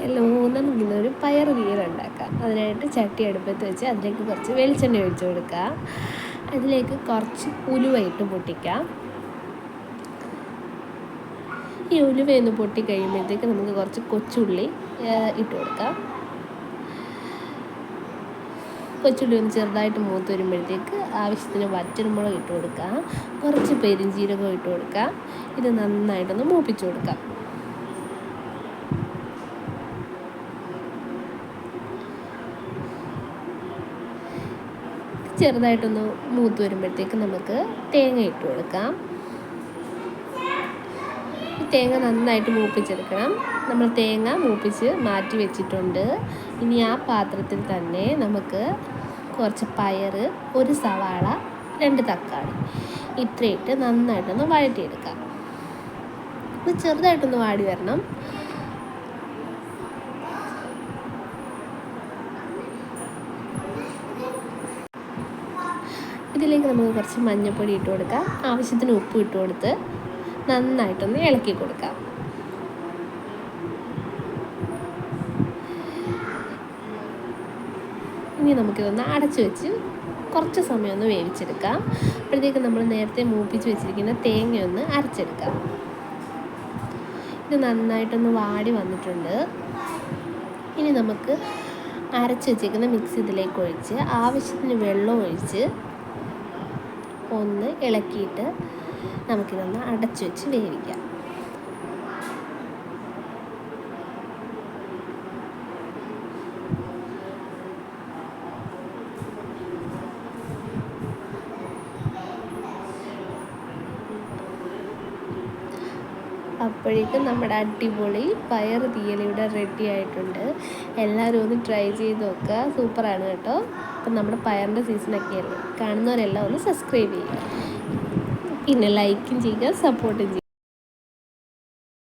Hello നമുക്കിന്നൊരു പയർ തീയൽ ഉണ്ടാക്കാം. അതിനായിട്ട് ചട്ടി അടുപ്പത്ത് വെച്ച് അതിലേക്ക് കുറച്ച് വെളിച്ചെണ്ണ ഒഴിച്ചു കൊടുക്കുക അതിലേക്ക് കുറച്ച് ഉലുവയിട്ട് പൊട്ടിക്കാം. ഈ ഉലുവയൊന്ന് പൊട്ടി കഴിയുമ്പോഴത്തേക്ക് നമുക്ക് കുറച്ച് കൊച്ചുള്ളി ഇട്ട് കൊടുക്കാം. കൊച്ചുള്ളി ഒന്ന് ചെറുതായിട്ട് മൂത്ത് വരുമ്പോഴത്തേക്ക് ആവശ്യത്തിന് വറ്റൽമുളക് ഇട്ട് കൊടുക്കാം. കുറച്ച് പെരിഞ്ജീരകം ഇട്ട് കൊടുക്കാം. ഇത് നന്നായിട്ടൊന്ന് മൂപ്പിച്ച് കൊടുക്കാം. ചെറുതായിട്ടൊന്ന് മൂത്ത് വരുമ്പോഴത്തേക്ക് നമുക്ക് തേങ്ങ ഇട്ട് കൊടുക്കാം. തേങ്ങ നന്നായിട്ട് മൂപ്പിച്ചെടുക്കണം. നമ്മൾ തേങ്ങ മൂപ്പിച്ച് മാറ്റി വെച്ചിട്ടുണ്ട്. ഇനി ആ പാത്രത്തിൽ തന്നെ നമുക്ക് കുറച്ച് പയർ ഒരു സവാള രണ്ട് തക്കാളി ഇത്രയിട്ട് നന്നായിട്ടൊന്ന് വഴറ്റിയെടുക്കാം. ചെറുതായിട്ടൊന്ന് വാടി വരണം. ഇതിലേക്ക് നമുക്ക് കുറച്ച് മഞ്ഞൾപ്പൊടി ഇട്ട് കൊടുക്കാം. ആവശ്യത്തിന് ഉപ്പ് ഇട്ട് കൊടുത്ത് നന്നായിട്ടൊന്ന് ഇളക്കി കൊടുക്കാം. ഇനി നമുക്കിതൊന്ന് അടച്ചു വെച്ച് കുറച്ച് സമയം ഒന്ന് വേവിച്ചെടുക്കാം. അപ്പോഴത്തേക്ക് നമ്മൾ നേരത്തെ മൂപ്പിച്ച് വെച്ചിരിക്കുന്ന തേങ്ങ ഒന്ന് അരച്ചെടുക്കാം. ഇത് നന്നായിട്ടൊന്ന് വാടി വന്നിട്ടുണ്ട്. ഇനി നമുക്ക് അരച്ച് വെച്ചേക്കുന്ന മിക്സ് ഇതിലേക്ക് ഒഴിച്ച് ആവശ്യത്തിന് വെള്ളം ഒഴിച്ച് ഒന്ന് ഇളക്കിയിട്ട് നമുക്കിതൊന്ന് അടച്ചു വെച്ച് വേവിക്കാം. അപ്പോഴേക്കും നമ്മുടെ അടിപൊളി പയർ തീയലിവിടെ റെഡി ആയിട്ടുണ്ട്. എല്ലാവരും ഒന്ന് ട്രൈ ചെയ്ത് നോക്കുക. സൂപ്പറാണ് കേട്ടോ. അപ്പം നമ്മുടെ പയറിന്റെ സീസണൊക്കെയാണ് കാണുന്നവരെല്ലാം ഒന്ന് സബ്സ്ക്രൈബ് ചെയ്യുക. പിന്നെ ലൈക്കും ചെയ്യുക സപ്പോർട്ടും ചെയ്യുക.